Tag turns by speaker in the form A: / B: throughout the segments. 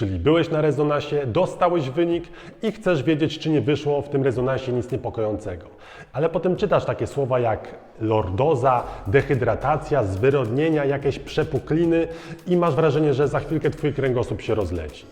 A: Czyli byłeś na rezonansie, dostałeś wynik i chcesz wiedzieć, czy nie wyszło w tym rezonansie nic niepokojącego. Ale potem czytasz takie słowa jak lordoza, dehydratacja, zwyrodnienia, jakieś przepukliny i masz wrażenie, że za chwilkę twój kręgosłup się rozleci.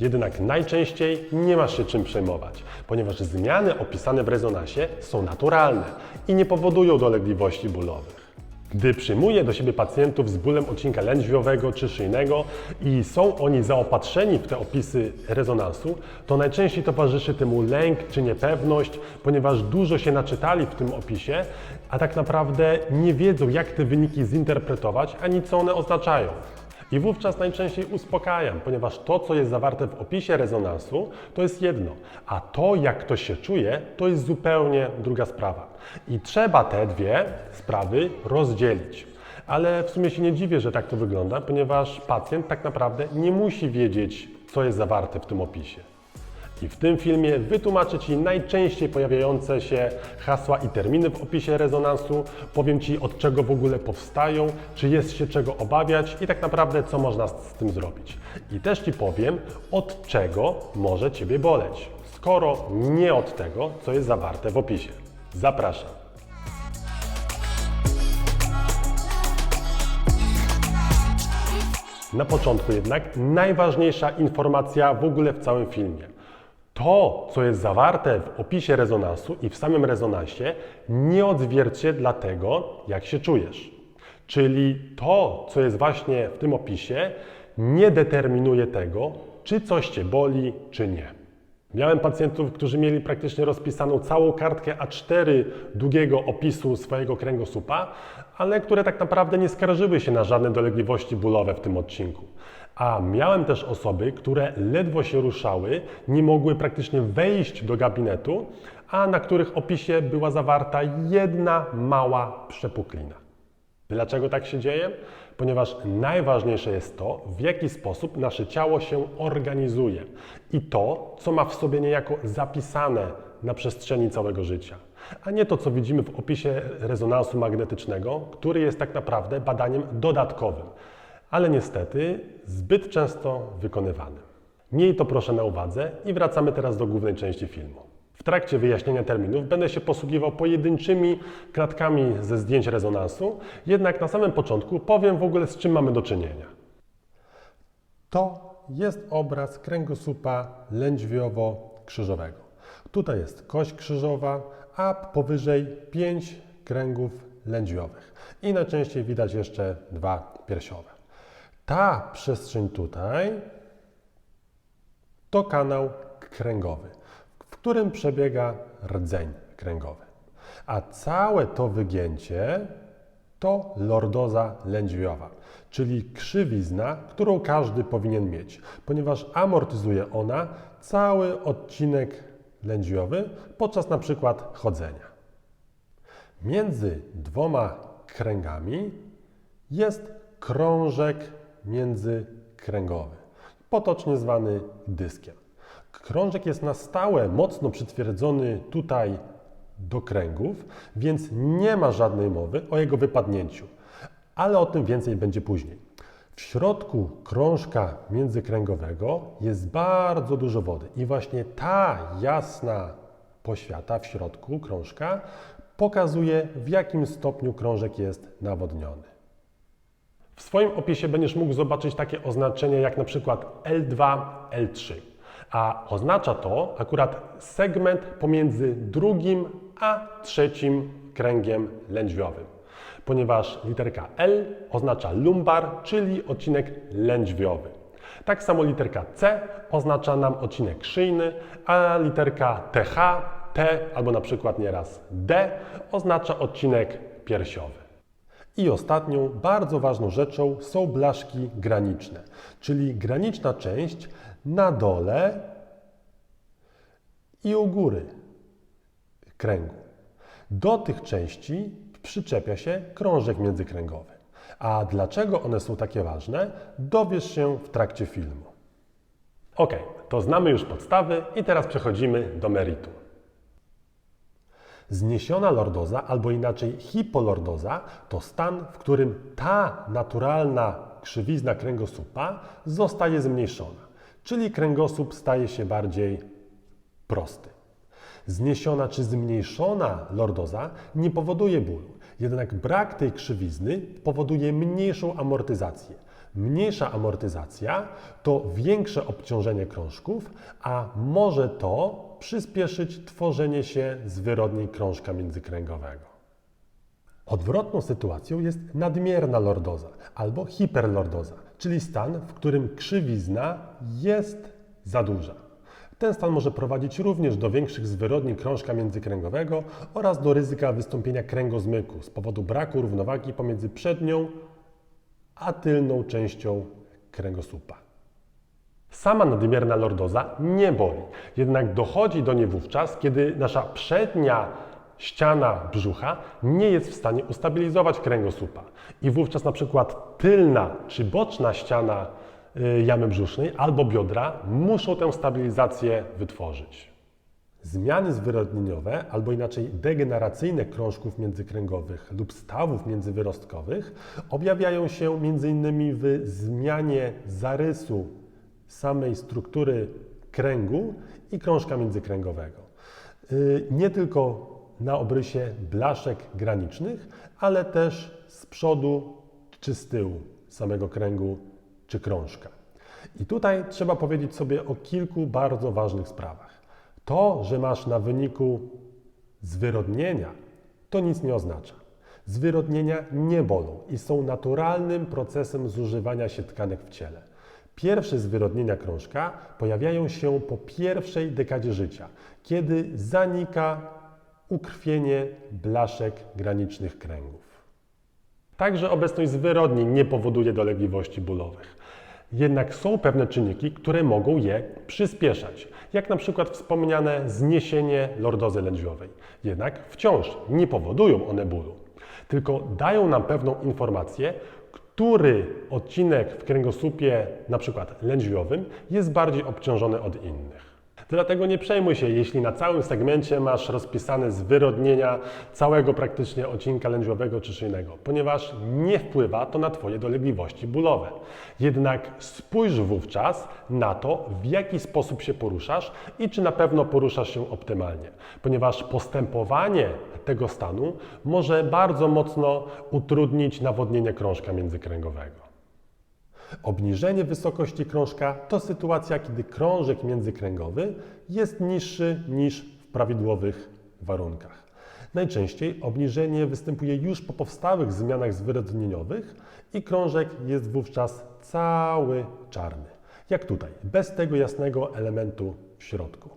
A: Jednak najczęściej nie masz się czym przejmować, ponieważ zmiany opisane w rezonansie są naturalne i nie powodują dolegliwości bólowych. Gdy przyjmuję do siebie pacjentów z bólem odcinka lędźwiowego czy szyjnego i są oni zaopatrzeni w te opisy rezonansu, to najczęściej towarzyszy temu lęk czy niepewność, ponieważ dużo się naczytali w tym opisie, a tak naprawdę nie wiedzą, jak te wyniki zinterpretować, ani co one oznaczają. I wówczas najczęściej uspokajam, ponieważ to, co jest zawarte w opisie rezonansu, to jest jedno, a to, jak ktoś się czuje, to jest zupełnie druga sprawa. I trzeba te dwie sprawy rozdzielić. Ale w sumie się nie dziwię, że tak to wygląda, ponieważ pacjent tak naprawdę nie musi wiedzieć, co jest zawarte w tym opisie. I w tym filmie wytłumaczę Ci najczęściej pojawiające się hasła i terminy w opisie rezonansu, powiem Ci od czego w ogóle powstają, czy jest się czego obawiać i tak naprawdę co można z tym zrobić. I też Ci powiem od czego może Ciebie boleć, skoro nie od tego, co jest zawarte w opisie. Zapraszam. Na początku jednak najważniejsza informacja w ogóle w całym filmie. To, co jest zawarte w opisie rezonansu i w samym rezonansie, nie odzwierciedla tego, jak się czujesz. Czyli to, co jest właśnie w tym opisie, nie determinuje tego, czy coś cię boli, czy nie. Miałem pacjentów, którzy mieli praktycznie rozpisaną całą kartkę A4 długiego opisu swojego kręgosłupa, ale które tak naprawdę nie skarżyły się na żadne dolegliwości bólowe w tym odcinku. A miałem też osoby, które ledwo się ruszały, nie mogły praktycznie wejść do gabinetu, a na których opisie była zawarta jedna mała przepuklina. Dlaczego tak się dzieje? Ponieważ najważniejsze jest to, w jaki sposób nasze ciało się organizuje i to, co ma w sobie niejako zapisane na przestrzeni całego życia, a nie to, co widzimy w opisie rezonansu magnetycznego, który jest tak naprawdę badaniem dodatkowym, ale niestety zbyt często wykonywanym. Miej to proszę na uwadze i wracamy teraz do głównej części filmu. W trakcie wyjaśnienia terminów będę się posługiwał pojedynczymi klatkami ze zdjęć rezonansu, jednak na samym początku powiem w ogóle z czym mamy do czynienia. To jest obraz kręgosłupa lędźwiowo-krzyżowego. Tutaj jest kość krzyżowa, a powyżej pięć kręgów lędźwiowych. I najczęściej widać jeszcze dwa piersiowe. Ta przestrzeń tutaj to kanał kręgowy, którym przebiega rdzeń kręgowy. A całe to wygięcie to lordoza lędźwiowa, czyli krzywizna, którą każdy powinien mieć, ponieważ amortyzuje ona cały odcinek lędźwiowy podczas na przykład chodzenia. Między dwoma kręgami jest krążek międzykręgowy, potocznie zwany dyskiem. Krążek jest na stałe mocno przytwierdzony tutaj do kręgów, więc nie ma żadnej mowy o jego wypadnięciu, ale o tym więcej będzie później. W środku krążka międzykręgowego jest bardzo dużo wody i właśnie ta jasna poświata w środku krążka pokazuje w jakim stopniu krążek jest nawodniony. W swoim opisie będziesz mógł zobaczyć takie oznaczenia jak na przykład L2, L3. A oznacza to akurat segment pomiędzy drugim a trzecim kręgiem lędźwiowym. Ponieważ literka L oznacza lumbar, czyli odcinek lędźwiowy. Tak samo literka C oznacza nam odcinek szyjny, a literka TH, T albo na przykład nieraz D oznacza odcinek piersiowy. I ostatnią, bardzo ważną rzeczą są blaszki graniczne, czyli graniczna część na dole i u góry kręgu. Do tych części przyczepia się krążek międzykręgowy. A dlaczego one są takie ważne, dowiesz się w trakcie filmu. Ok, to znamy już podstawy i teraz przechodzimy do meritum. Zniesiona lordoza, albo inaczej hipolordoza, to stan, w którym ta naturalna krzywizna kręgosłupa zostaje zmniejszona. Czyli kręgosłup staje się bardziej prosty. Zniesiona czy zmniejszona lordoza nie powoduje bólu, jednak brak tej krzywizny powoduje mniejszą amortyzację. Mniejsza amortyzacja to większe obciążenie krążków, a może to przyspieszyć tworzenie się zwyrodnień krążka międzykręgowego. Odwrotną sytuacją jest nadmierna lordoza albo hiperlordoza, czyli stan, w którym krzywizna jest za duża. Ten stan może prowadzić również do większych zwyrodnień krążka międzykręgowego oraz do ryzyka wystąpienia kręgozmyku z powodu braku równowagi pomiędzy przednią a tylną częścią kręgosłupa. Sama nadmierna lordoza nie boli, jednak dochodzi do niej wówczas, kiedy nasza przednia ściana brzucha nie jest w stanie ustabilizować kręgosłupa i wówczas na przykład tylna czy boczna ściana y, jamy brzusznej albo biodra muszą tę stabilizację wytworzyć. Zmiany zwyrodnieniowe, albo inaczej degeneracyjne krążków międzykręgowych lub stawów międzywyrostkowych objawiają się m.in. w zmianie zarysu samej struktury kręgu i krążka międzykręgowego. Y, Nie tylko na obrysie blaszek granicznych, ale też z przodu czy z tyłu samego kręgu czy krążka. I tutaj trzeba powiedzieć sobie o kilku bardzo ważnych sprawach. To, że masz na wyniku zwyrodnienia, to nic nie oznacza. Zwyrodnienia nie bolą i są naturalnym procesem zużywania się tkanek w ciele. Pierwsze zwyrodnienia krążka pojawiają się po pierwszej dekadzie życia, kiedy zanika ukrwienie blaszek granicznych kręgów. Także obecność zwyrodnień nie powoduje dolegliwości bólowych. Jednak są pewne czynniki, które mogą je przyspieszać, jak na przykład wspomniane zniesienie lordozy lędźwiowej. Jednak wciąż nie powodują one bólu, tylko dają nam pewną informację, który odcinek w kręgosłupie, na przykład lędźwiowym, jest bardziej obciążony od innych. Dlatego nie przejmuj się, jeśli na całym segmencie masz rozpisane zwyrodnienia całego praktycznie odcinka lędźwiowego czy szyjnego, ponieważ nie wpływa to na Twoje dolegliwości bólowe. Jednak spójrz wówczas na to, w jaki sposób się poruszasz i czy na pewno poruszasz się optymalnie, ponieważ postępowanie tego stanu może bardzo mocno utrudnić nawodnienie krążka międzykręgowego. Obniżenie wysokości krążka to sytuacja, kiedy krążek międzykręgowy jest niższy niż w prawidłowych warunkach. Najczęściej obniżenie występuje już po powstałych zmianach zwyrodnieniowych i krążek jest wówczas cały czarny. Jak tutaj, bez tego jasnego elementu w środku.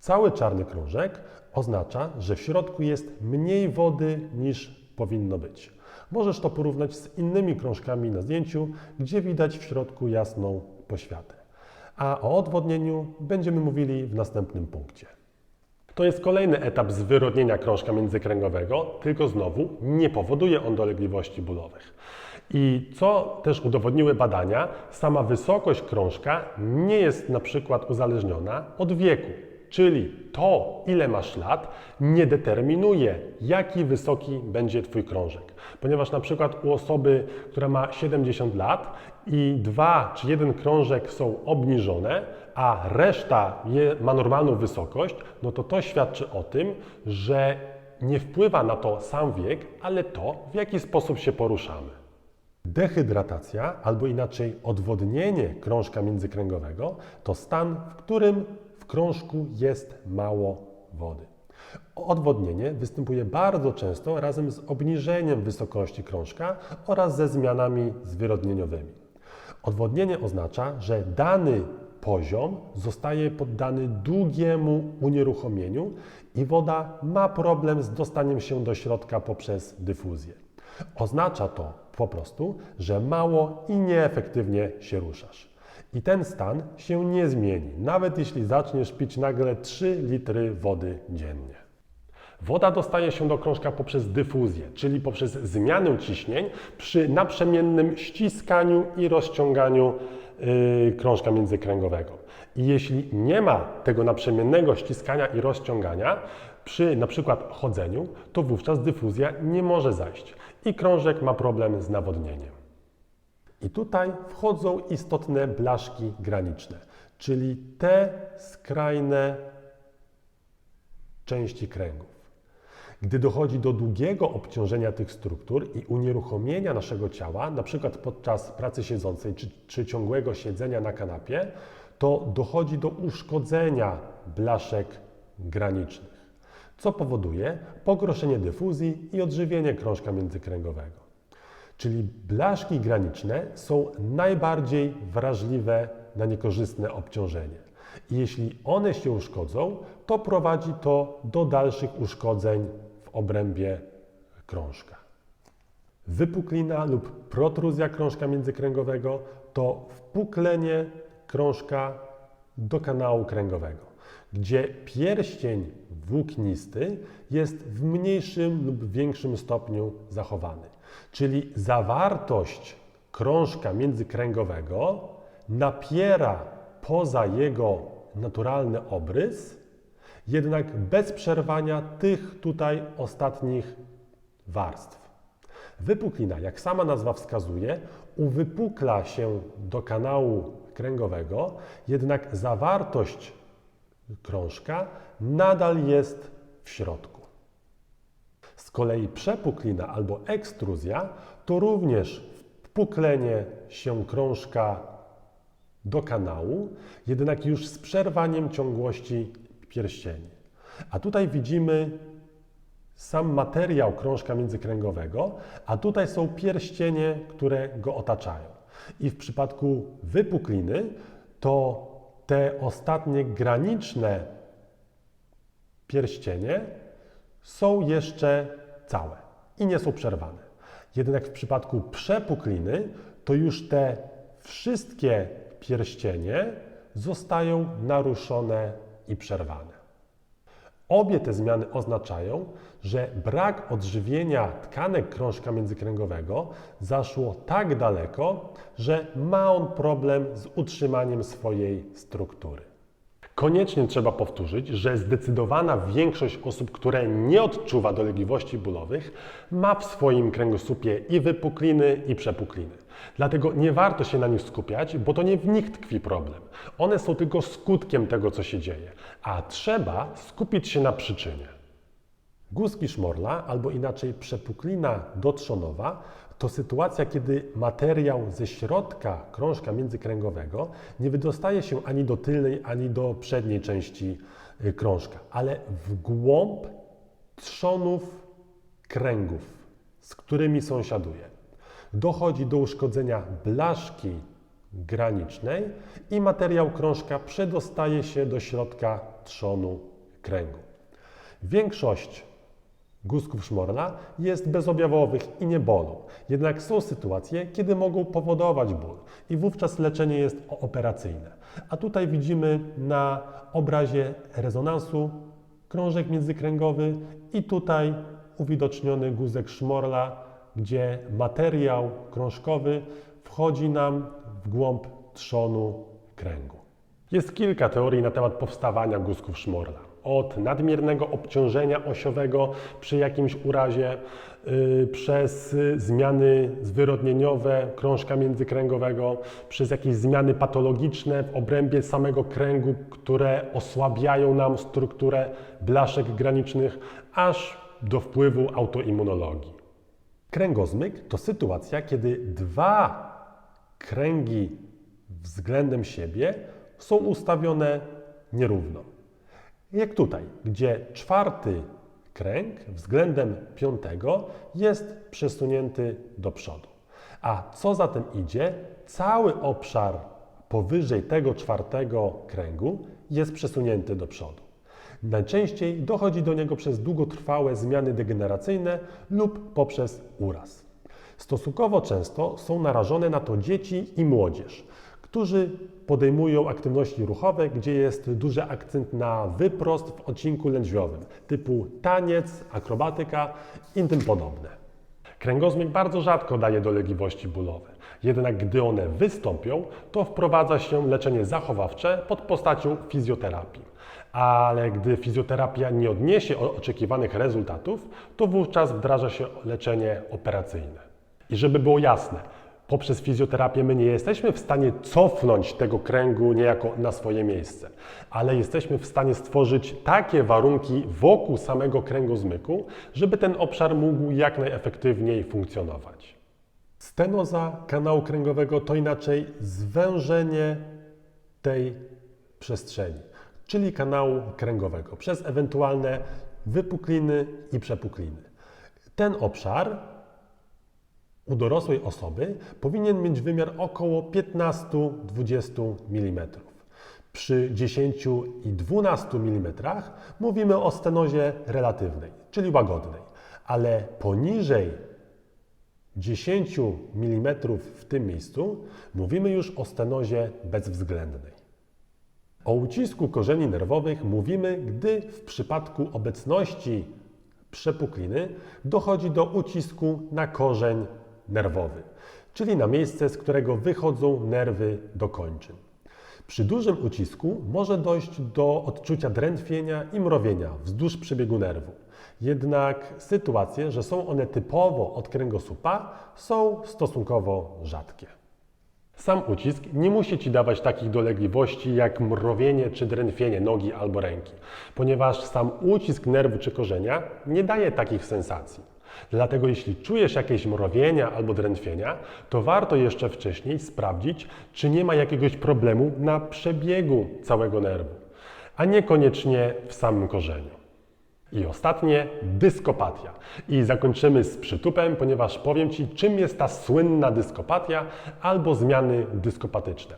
A: Cały czarny krążek oznacza, że w środku jest mniej wody niż powinno być. Możesz to porównać z innymi krążkami na zdjęciu, gdzie widać w środku jasną poświatę. A o odwodnieniu będziemy mówili w następnym punkcie. To jest kolejny etap zwyrodnienia krążka międzykręgowego, tylko znowu nie powoduje on dolegliwości bólowych. I co też udowodniły badania, sama wysokość krążka nie jest na przykład uzależniona od wieku. Czyli to, ile masz lat, nie determinuje, jaki wysoki będzie Twój krążek. Ponieważ na przykład u osoby, która ma 70 lat i dwa czy jeden krążek są obniżone, a reszta ma normalną wysokość, no to to świadczy o tym, że nie wpływa na to sam wiek, ale to, w jaki sposób się poruszamy. Dehydratacja, albo inaczej odwodnienie krążka międzykręgowego, to stan, w którym krążku jest mało wody. Odwodnienie występuje bardzo często razem z obniżeniem wysokości krążka oraz ze zmianami zwyrodnieniowymi. Odwodnienie oznacza, że dany poziom zostaje poddany długiemu unieruchomieniu i woda ma problem z dostaniem się do środka poprzez dyfuzję. Oznacza to po prostu, że mało i nieefektywnie się ruszasz. I ten stan się nie zmieni, nawet jeśli zaczniesz pić nagle 3 litry wody dziennie. Woda dostaje się do krążka poprzez dyfuzję, czyli poprzez zmianę ciśnień przy naprzemiennym ściskaniu i rozciąganiu yy, krążka międzykręgowego. I jeśli nie ma tego naprzemiennego ściskania i rozciągania przy na przykład chodzeniu, to wówczas dyfuzja nie może zajść i krążek ma problem z nawodnieniem. I tutaj wchodzą istotne blaszki graniczne, czyli te skrajne części kręgów. Gdy dochodzi do długiego obciążenia tych struktur i unieruchomienia naszego ciała, przykład podczas pracy siedzącej czy, czy ciągłego siedzenia na kanapie, to dochodzi do uszkodzenia blaszek granicznych, co powoduje pogorszenie dyfuzji i odżywienie krążka międzykręgowego. Czyli blaszki graniczne są najbardziej wrażliwe na niekorzystne obciążenie. I jeśli one się uszkodzą, to prowadzi to do dalszych uszkodzeń w obrębie krążka. Wypuklina lub protruzja krążka międzykręgowego to wpuklenie krążka do kanału kręgowego, gdzie pierścień włóknisty jest w mniejszym lub większym stopniu zachowany. Czyli zawartość krążka międzykręgowego napiera poza jego naturalny obrys, jednak bez przerwania tych tutaj ostatnich warstw. Wypuklina, jak sama nazwa wskazuje, uwypukla się do kanału kręgowego, jednak zawartość krążka nadal jest w środku. Z kolei przepuklina albo ekstruzja to również wpuklenie się krążka do kanału, jednak już z przerwaniem ciągłości pierścieni. A tutaj widzimy sam materiał krążka międzykręgowego, a tutaj są pierścienie, które go otaczają. I w przypadku wypukliny to te ostatnie graniczne pierścienie są jeszcze całe i nie są przerwane. Jednak w przypadku przepukliny to już te wszystkie pierścienie zostają naruszone i przerwane. Obie te zmiany oznaczają, że brak odżywienia tkanek krążka międzykręgowego zaszło tak daleko, że ma on problem z utrzymaniem swojej struktury. Koniecznie trzeba powtórzyć, że zdecydowana większość osób, które nie odczuwa dolegliwości bólowych, ma w swoim kręgosłupie i wypukliny, i przepukliny. Dlatego nie warto się na nich skupiać, bo to nie w nich tkwi problem. One są tylko skutkiem tego, co się dzieje, a trzeba skupić się na przyczynie. Guzki szmorla, albo inaczej przepuklina dotrzonowa, to sytuacja, kiedy materiał ze środka krążka międzykręgowego nie wydostaje się ani do tylnej, ani do przedniej części y, krążka, ale w głąb trzonów kręgów, z którymi sąsiaduje. Dochodzi do uszkodzenia blaszki granicznej i materiał krążka przedostaje się do środka trzonu kręgu. Większość guzków szmorla jest bezobjawowych i nie bolą. Jednak są sytuacje, kiedy mogą powodować ból i wówczas leczenie jest operacyjne. A tutaj widzimy na obrazie rezonansu krążek międzykręgowy i tutaj uwidoczniony guzek szmorla, gdzie materiał krążkowy wchodzi nam w głąb trzonu kręgu. Jest kilka teorii na temat powstawania guzków szmorla od nadmiernego obciążenia osiowego przy jakimś urazie, yy, przez zmiany zwyrodnieniowe krążka międzykręgowego, przez jakieś zmiany patologiczne w obrębie samego kręgu, które osłabiają nam strukturę blaszek granicznych, aż do wpływu autoimmunologii. Kręgozmyk to sytuacja, kiedy dwa kręgi względem siebie są ustawione nierówno. Jak tutaj, gdzie czwarty kręg względem piątego jest przesunięty do przodu. A co za tym idzie, cały obszar powyżej tego czwartego kręgu jest przesunięty do przodu. Najczęściej dochodzi do niego przez długotrwałe zmiany degeneracyjne lub poprzez uraz. Stosunkowo często są narażone na to dzieci i młodzież, którzy podejmują aktywności ruchowe, gdzie jest duży akcent na wyprost w odcinku lędźwiowym, typu taniec, akrobatyka i tym podobne. Kręgozmyk bardzo rzadko daje dolegliwości bólowe, jednak gdy one wystąpią, to wprowadza się leczenie zachowawcze pod postacią fizjoterapii. Ale gdy fizjoterapia nie odniesie oczekiwanych rezultatów, to wówczas wdraża się leczenie operacyjne. I żeby było jasne, poprzez fizjoterapię my nie jesteśmy w stanie cofnąć tego kręgu niejako na swoje miejsce, ale jesteśmy w stanie stworzyć takie warunki wokół samego kręgozmyku, żeby ten obszar mógł jak najefektywniej funkcjonować. Stenoza kanału kręgowego to inaczej zwężenie tej przestrzeni, czyli kanału kręgowego przez ewentualne wypukliny i przepukliny. Ten obszar u dorosłej osoby powinien mieć wymiar około 15-20 mm. Przy 10 i 12 mm mówimy o stenozie relatywnej, czyli łagodnej, ale poniżej 10 mm w tym miejscu mówimy już o stenozie bezwzględnej. O ucisku korzeni nerwowych mówimy, gdy w przypadku obecności przepukliny dochodzi do ucisku na korzeń nerwowy, czyli na miejsce, z którego wychodzą nerwy do kończyn. Przy dużym ucisku może dojść do odczucia drętwienia i mrowienia wzdłuż przebiegu nerwu. Jednak sytuacje, że są one typowo od kręgosłupa, są stosunkowo rzadkie. Sam ucisk nie musi Ci dawać takich dolegliwości jak mrowienie czy drętwienie nogi albo ręki, ponieważ sam ucisk nerwu czy korzenia nie daje takich sensacji. Dlatego jeśli czujesz jakieś mrowienia albo drętwienia, to warto jeszcze wcześniej sprawdzić, czy nie ma jakiegoś problemu na przebiegu całego nerwu, a niekoniecznie w samym korzeniu. I ostatnie, dyskopatia. I zakończymy z przytupem, ponieważ powiem Ci, czym jest ta słynna dyskopatia albo zmiany dyskopatyczne.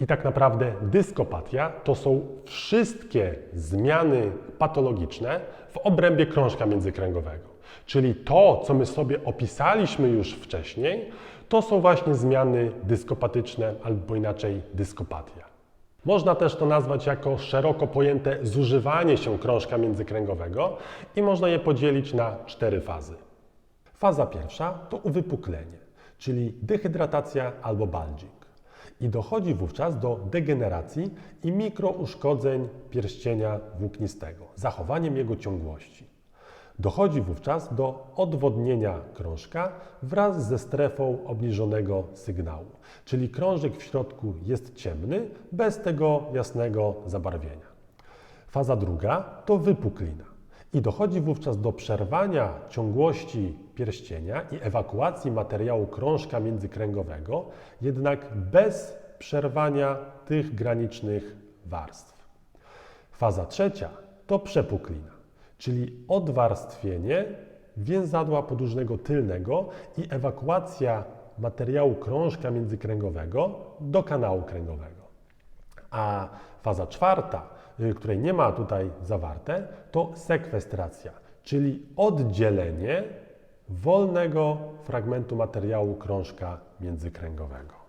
A: I tak naprawdę dyskopatia to są wszystkie zmiany patologiczne w obrębie krążka międzykręgowego. Czyli to, co my sobie opisaliśmy już wcześniej, to są właśnie zmiany dyskopatyczne albo inaczej dyskopatia. Można też to nazwać jako szeroko pojęte zużywanie się krążka międzykręgowego i można je podzielić na cztery fazy. Faza pierwsza to uwypuklenie, czyli dehydratacja albo bulging. I dochodzi wówczas do degeneracji i mikrouszkodzeń pierścienia włóknistego, zachowaniem jego ciągłości. Dochodzi wówczas do odwodnienia krążka wraz ze strefą obniżonego sygnału, czyli krążek w środku jest ciemny, bez tego jasnego zabarwienia. Faza druga to wypuklina i dochodzi wówczas do przerwania ciągłości pierścienia i ewakuacji materiału krążka międzykręgowego, jednak bez przerwania tych granicznych warstw. Faza trzecia to przepuklina czyli odwarstwienie więzadła podłużnego tylnego i ewakuacja materiału krążka międzykręgowego do kanału kręgowego. A faza czwarta, y, której nie ma tutaj zawarte, to sekwestracja, czyli oddzielenie wolnego fragmentu materiału krążka międzykręgowego.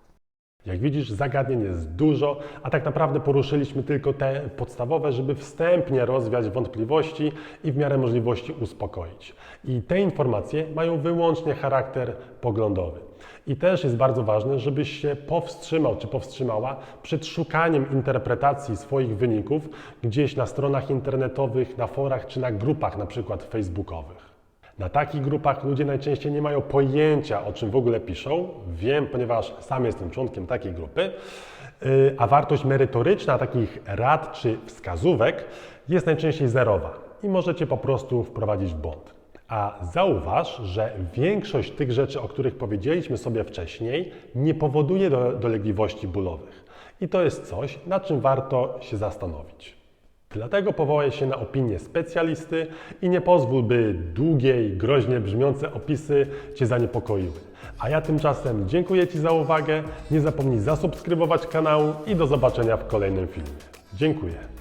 A: Jak widzisz, zagadnień jest dużo, a tak naprawdę poruszyliśmy tylko te podstawowe, żeby wstępnie rozwiać wątpliwości i w miarę możliwości uspokoić. I te informacje mają wyłącznie charakter poglądowy. I też jest bardzo ważne, żebyś się powstrzymał czy powstrzymała przed szukaniem interpretacji swoich wyników gdzieś na stronach internetowych, na forach czy na grupach, na przykład facebookowych. Na takich grupach ludzie najczęściej nie mają pojęcia, o czym w ogóle piszą. Wiem, ponieważ sam jestem członkiem takiej grupy. Yy, A wartość merytoryczna takich rad czy wskazówek jest najczęściej zerowa i możecie po prostu wprowadzić w błąd. A zauważ, że większość tych rzeczy, o których powiedzieliśmy sobie wcześniej, nie powoduje do, dolegliwości bólowych. I to jest coś, nad czym warto się zastanowić. Dlatego powołaj się na opinię specjalisty i nie pozwól, by długie i groźnie brzmiące opisy Cię zaniepokoiły. A ja tymczasem dziękuję Ci za uwagę, nie zapomnij zasubskrybować kanału i do zobaczenia w kolejnym filmie. Dziękuję.